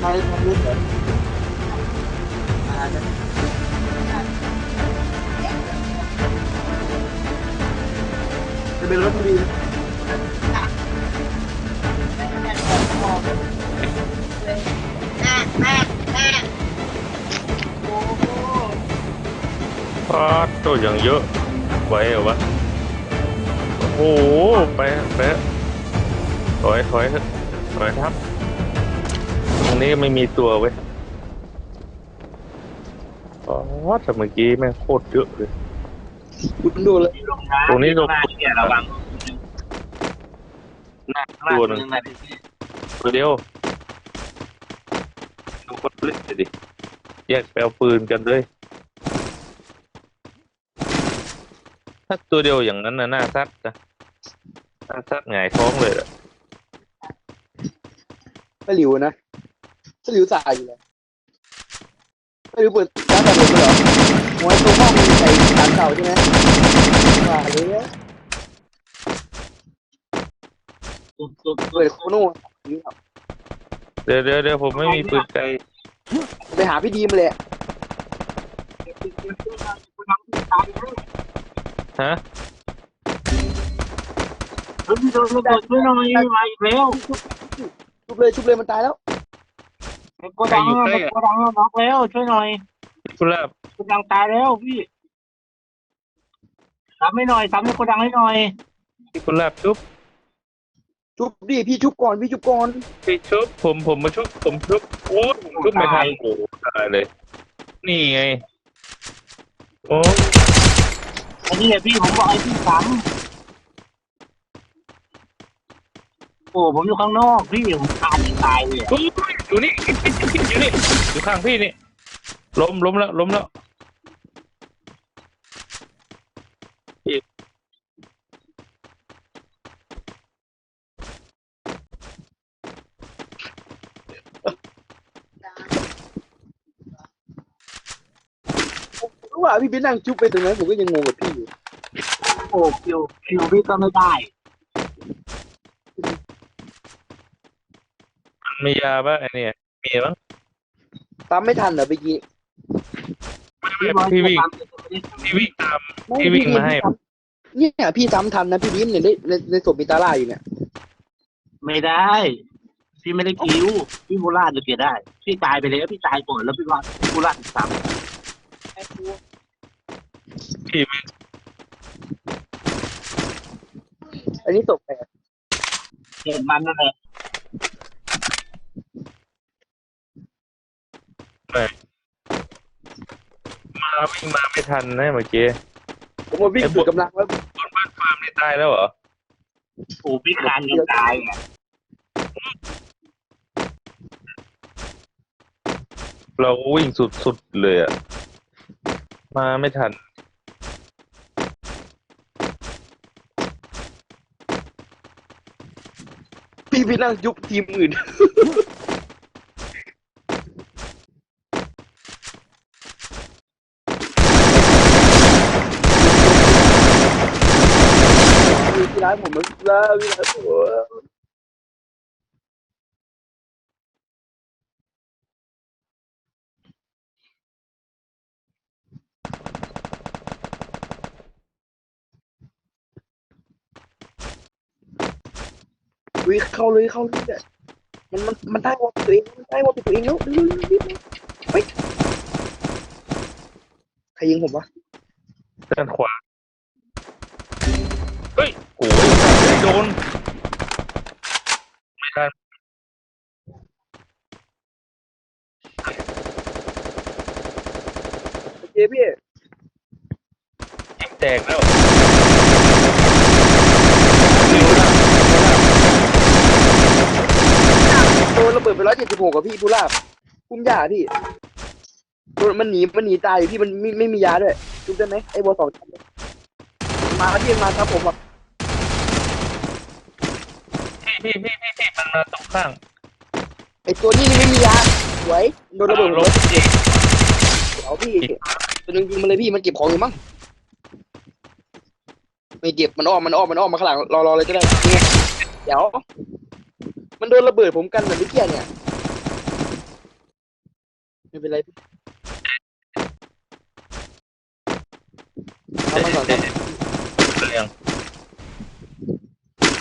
ไม้ทำรุ่นเหรออ่าจะจะเป็นรถพอดีพอดตัวอย่างเยอะไหวเหรอวะ โอ้โห ไป ไป ถอย ถอย ถอะถอยทับ ตรงนี้ไม่มีตัวเว้ยอ๋อแต่เมื่อกี้แม่งโคตรเยอะเลย คุณดูเลยตรงนี้ตรงเนี่ยระวังหน้าหน้าตัวหนึ่งนะตัวเดียวดูคนเล่นไปดิแยกแปลปืนกันเลยถ้าตัวเดียวอย่างนั้นนะหน้าซัดนะหน้าซัดหงายท้องเลยอะถ้าหลิวนะ ถ้าหลิวสายอยู่เลยถ้าหลิวเปิดร้านตัดผมเหรอหัวตรงห้องมีใส่ตามเก่าใช่ไหมว่าเลยตุ๊บตุ๊บเปิดโคโน่เดี๋ยวเดี๋ยวเดี๋ยวผมไม่มีปืนไกลไปหาพี่ดีมเลยฮะเฮ้ยพี่โดนระเบิดช่วยหน่อยมาอีกแล้วชุบเลยชุบเลยมันตายแล้ว โกดังอะโกดังอะน็อกแล้วช่วยหน่อยคุณลาบโกดังตายแล้วพี่ทำให้หน่อยทำให้โกดังให้หน่อยคุณลาบชุบชุบดิพี่ชุบก่อนพี่ชุบก่อนพี่ชุบผมผมมาชุบผมชุบโอ้ยผมชุบไม่ทันโอ้โหตายเลย นี่ไงโอ้อันนี้แหละพี่ผมบอกไอ้พี่ซ้ำโอ้ผมอยู่ข้างนอกพี่ผมขาดจะ ตายเลยอะยอยู่นี่ อยู่นี่ อยู่ข้างพี่นี่ ล้มล้มแล้ว ล้มแล้ว รู้ว่าพี่ไปนั่งชุบไปตรงนั้นผมก็ยังงงกับพี่อยู่โอ้คิวคิวพี่ก็ไม่ได้ มันมียาป่ะไอเนี่ยมีมั้งตามไม่ทันเหรอเมื่อกี้พี่วิ่งพี่วิ่งตาม พี่วิ่งมาให้ เนี่ยพี่ซ้ำทันนะพี่ดีมเนี่ยในในในศพมีตาล่าอยู่เนี่ย ไม่ได้ พี่ไม่ได้คิวพี่โบราณจะเกียได้ พี่ตายไปแล้วพี่ตายก่อนแล้วพี่ว่าโบราณซ้พี่วิ่งอันนี้ศพแปลกำเห็นมันนั่นแหละ มาวิ่งมาไม่ทันนะเมื่อกี้ผมว่าวิ่งสุดกำลังแล้วฟาร์มนี่ตายแล้วเหรอโอ้พี่คานยังตายอะเราวิ่งสุดๆเลยอะ มาไม่ทัน พี่พี่นั่งยุบทีมอื่น พี่ร้านผมมันแล้วพี่ร้านผมวิเข้าเลยเข้าเลยเนี่ยมัน โดน ไม่ทันโอเคพี่ยิงแตกแล้วโดนระเบิดไปร้อยเจ็ดสิบหกกับพี่ผู้ลาบพุ่มยาพี่โดนมันหนีมันหนีตายอยู่พี่มันไม่ไม่มียาด้วยชุบได้ไหมไอ้บอลสองมาพี่มาครับผมอะ พี่พี่พี่พี่พี่มันมาตรงข้างไอ้ตัวนี้นี่ไม่มียาสวยโดนระเบิดลรงถเองเอาพี่ตัวนึงยิงมันเลยพี่มันเก็บของอยู่มั้งไม่เก็บมันอ้อมมันอ้อมมันอ้อมมาข้างหลังรอรอเลยก็ได้นี่ไงเดี๋ยว มันโดนระเบิดผมกันแบบเมื่อกี้เนี่ยไม่เป็นไรพี่ทำมาก่อนครับเรื่อง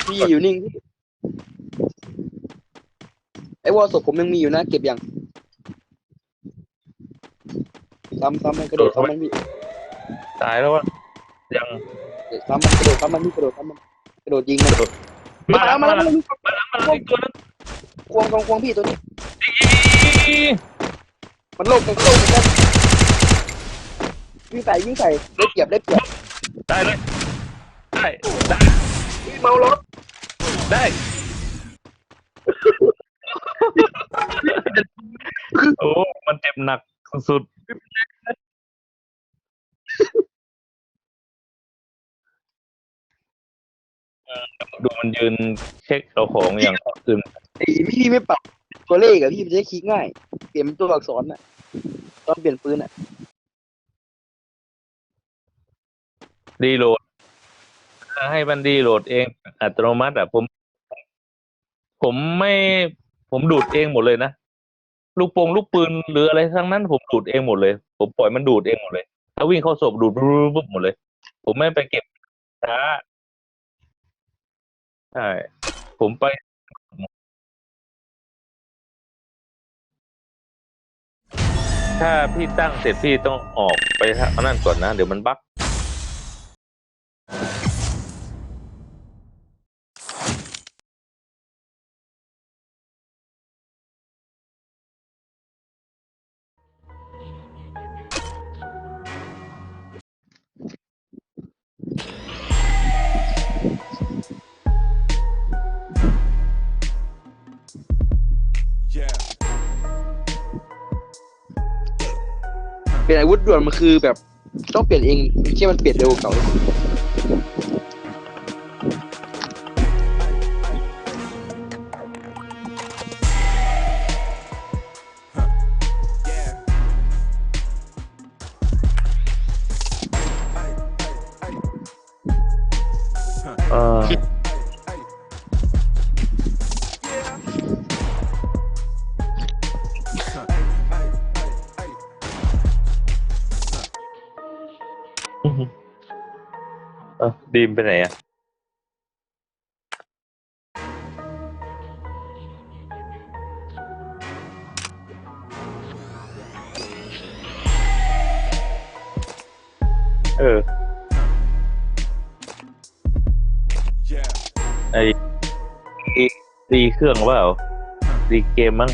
พี่อยู่นิ่งพี่ไอ้ วอลศพผมยังมีอยู่นะเก็บยังซ้ำซ้ำมันกระโดดซ้ำมันพี่ตายแล้ววะยังซ้ำมันกระโดดซ้ำมันพี่กระโดดซ้ำมันกระโดดยิงมันมามาแล้แล้ววมามาแล้แล้ววมาแล้วอีกตัวนึงควงควงควงพี่ตัวนี้มันโลกกันโลกเหมือนกันวิ่งใส่วิ่งใส่ได้เก็บได้เก็บได้เลยได้ได้เมารถได้ โอ้มันเจ็บหนักสุดๆดูมันยืนเช็คเอาของอย่างคืนไอ้พี่ไม่ปรับตัวเลขอะพี่มันจะได้คลิกง่าย เปลี่ยนเป็นตัวอักษรอะตอนเปลี่ยนปืนอะดีโหลดถ้าให้มันดีโหลดเองอัตโนมัติอะผม ผมไม่ ผมดูดเองหมดเลยนะลูกโป่งลูกปืนหรืออะไรทั้งนั้น ผมดูดเองหมดเลย ผมปล่อยมันดูดเองหมดเลย ถ้าวิ่งเข้าศพดูดปุ๊บหมดเลย ผมไม่ไปเก็บช้าใช่ผมไปถ้าพี่ตั้งเสร็จพี่ต้องออกไปทานั่นก่อนนะ เดี๋ยวมันบั๊ก เปลี่ยนอาวุธด่วนมันคือแบบต้องเปลี่ยนเองไม่ใช่มันเปลี่ยนเร็วกว่าเก่า เออดีมไปไหนอะ เออ ไอดีดีเครื่องเปล่าดีเกมมั้ง